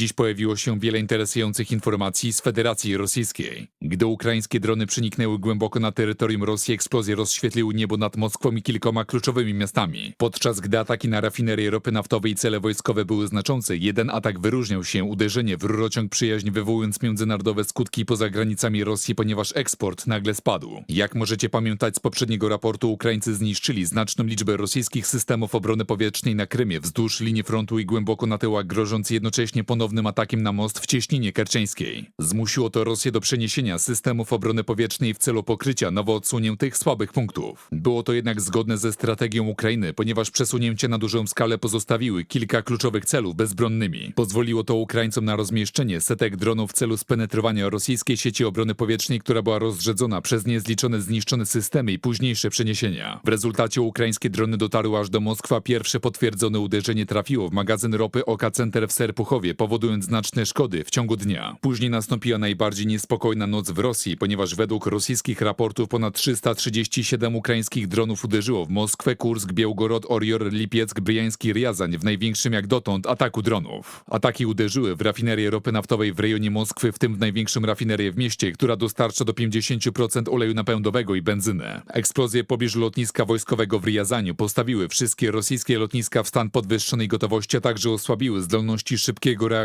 Dziś pojawiło się wiele interesujących informacji z Federacji Rosyjskiej. Gdy ukraińskie drony przeniknęły głęboko na terytorium Rosji, eksplozje rozświetliły niebo nad Moskwą i kilkoma kluczowymi miastami. Podczas gdy ataki na rafinerię ropy naftowej i cele wojskowe były znaczące, jeden atak wyróżniał się uderzenie w rurociąg przyjaźń, wywołując międzynarodowe skutki poza granicami Rosji, ponieważ eksport nagle spadł. Jak możecie pamiętać z poprzedniego raportu, Ukraińcy zniszczyli znaczną liczbę rosyjskich systemów obrony powietrznej na Krymie wzdłuż linii frontu i głęboko na tyłach, grożąc jednocześnie atakiem na most w cieśninie kerczeńskiej. Zmusiło to Rosję do przeniesienia systemów obrony powietrznej w celu pokrycia nowo odsuniętych słabych punktów. Było to jednak zgodne ze strategią Ukrainy, ponieważ przesunięcia na dużą skalę pozostawiły kilka kluczowych celów bezbronnymi. Pozwoliło to Ukraińcom na rozmieszczenie setek dronów w celu spenetrowania rosyjskiej sieci obrony powietrznej, która była rozrzedzona przez niezliczone zniszczone systemy i późniejsze przeniesienia. W rezultacie ukraińskie drony dotarły aż do Moskwy, pierwsze potwierdzone uderzenie trafiło w magazyn ropy Oka Center w Serpuchowie, powodując znaczne szkody w ciągu dnia. Później nastąpiła najbardziej niespokojna noc w Rosji, ponieważ według rosyjskich raportów ponad 337 ukraińskich dronów uderzyło w Moskwę, Kursk, Białgorod, Orior, Lipieck, Bryjański, Riazań w największym jak dotąd ataku dronów. Ataki uderzyły w rafinerię ropy naftowej w rejonie Moskwy, w tym w największą rafinerię w mieście, która dostarcza do 50% oleju napędowego i benzynę. Eksplozje pobliżu lotniska wojskowego w Riazaniu postawiły wszystkie rosyjskie lotniska w stan podwyższonej gotowości, a także osłabiły zdolności szybkiego reagowania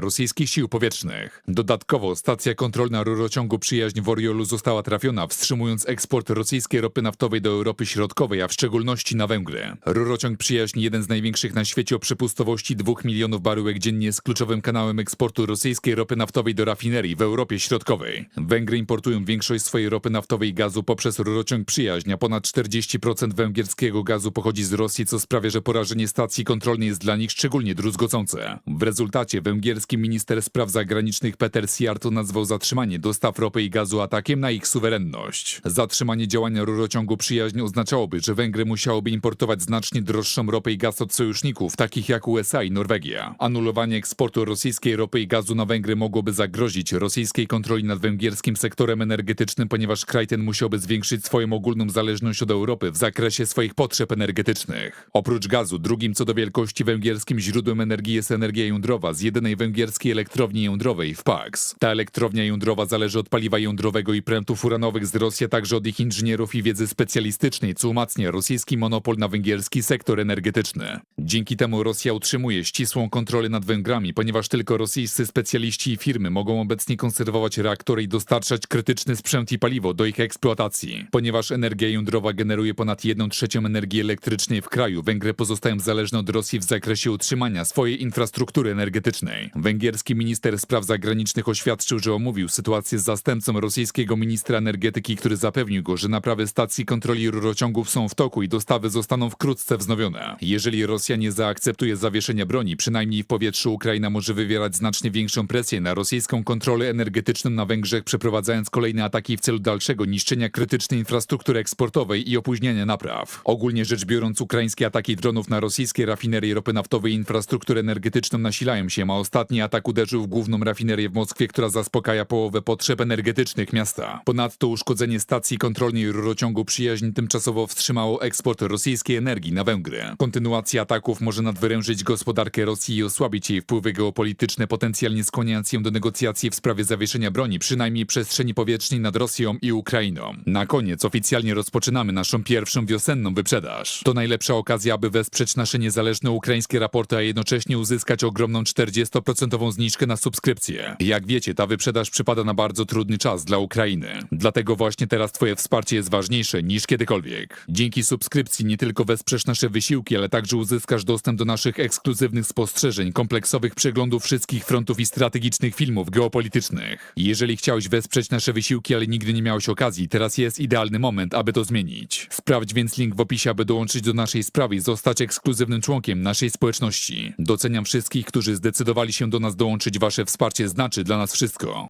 rosyjskich sił powietrznych. Dodatkowo stacja kontrolna rurociągu przyjaźń w Oriolu została trafiona, wstrzymując eksport rosyjskiej ropy naftowej do Europy Środkowej, a w szczególności na Węgry. Rurociąg przyjaźń, jeden z największych na świecie o przepustowości 2 milionów baryłek dziennie, jest kluczowym kanałem eksportu rosyjskiej ropy naftowej do rafinerii w Europie Środkowej. Węgry importują większość swojej ropy naftowej i gazu poprzez rurociąg przyjaźń, a ponad 40% węgierskiego gazu pochodzi z Rosji, co sprawia, że porażenie stacji kontrolnej jest dla nich szczególnie druzgocące. W rezultacie węgierski minister spraw zagranicznych Peter Siarto nazwał zatrzymanie dostaw ropy i gazu atakiem na ich suwerenność. Zatrzymanie działania rurociągu przyjaźń oznaczałoby, że Węgry musiałoby importować znacznie droższą ropę i gaz od sojuszników, takich jak USA i Norwegia. Anulowanie eksportu rosyjskiej ropy i gazu na Węgry mogłoby zagrozić rosyjskiej kontroli nad węgierskim sektorem energetycznym, ponieważ kraj ten musiałby zwiększyć swoją ogólną zależność od Europy w zakresie swoich potrzeb energetycznych. Oprócz gazu, drugim co do wielkości węgierskim źródłem energii jest energia jądrowa z jedynej węgierskiej elektrowni jądrowej w Pax. Ta elektrownia jądrowa zależy od paliwa jądrowego i prętów uranowych z Rosji, a także od ich inżynierów i wiedzy specjalistycznej, co umacnia rosyjski monopol na węgierski sektor energetyczny. Dzięki temu Rosja utrzymuje ścisłą kontrolę nad Węgrami, ponieważ tylko rosyjscy specjaliści i firmy mogą obecnie konserwować reaktory i dostarczać krytyczny sprzęt i paliwo do ich eksploatacji. Ponieważ energia jądrowa generuje ponad 1 trzecią energii elektrycznej w kraju, Węgry pozostają zależne od Rosji w zakresie utrzymania swojej infrastruktury energetycznej. Węgierski minister spraw zagranicznych oświadczył, że omówił sytuację z zastępcą rosyjskiego ministra energetyki, który zapewnił go, że naprawy stacji kontroli rurociągów są w toku i dostawy zostaną wkrótce wznowione. Jeżeli Rosja nie zaakceptuje zawieszenia broni, przynajmniej w powietrzu Ukraina może wywierać znacznie większą presję na rosyjską kontrolę energetyczną na Węgrzech, przeprowadzając kolejne ataki w celu dalszego niszczenia krytycznej infrastruktury eksportowej i opóźniania napraw. Ogólnie rzecz biorąc, ukraińskie ataki dronów na rosyjskie rafinerie ropy naftowej i infrastrukturę energetyczną nasilają się, a ostatni atak uderzył w główną rafinerię w Moskwie, która zaspokaja połowę potrzeb energetycznych miasta. Ponadto uszkodzenie stacji kontrolnej rurociągu przyjaźń tymczasowo wstrzymało eksport rosyjskiej energii na Węgry. Kontynuacja ataków może nadwyrężyć gospodarkę Rosji i osłabić jej wpływy geopolityczne, potencjalnie skłaniając ją do negocjacji w sprawie zawieszenia broni, przynajmniej przestrzeni powietrznej nad Rosją i Ukrainą. Na koniec oficjalnie rozpoczynamy naszą pierwszą wiosenną wyprzedaż. To najlepsza okazja, aby wesprzeć nasze niezależne ukraińskie raporty, a jednocześnie uzyskać ogromną 40% zniżkę na subskrypcję. Jak wiecie, ta wyprzedaż przypada na bardzo trudny czas dla Ukrainy. Dlatego właśnie teraz Twoje wsparcie jest ważniejsze niż kiedykolwiek. Dzięki subskrypcji nie tylko wesprzesz nasze wysiłki, ale także uzyskasz dostęp do naszych ekskluzywnych spostrzeżeń, kompleksowych przeglądów wszystkich frontów i strategicznych filmów geopolitycznych. Jeżeli chciałeś wesprzeć nasze wysiłki, ale nigdy nie miałeś okazji, teraz jest idealny moment, aby to zmienić. Sprawdź więc link w opisie, aby dołączyć do naszej sprawy i zostać ekskluzywnym członkiem naszej społeczności. Doceniam wszystkich, którzy zdecydowali się do nas dołączyć. Wasze wsparcie znaczy dla nas wszystko.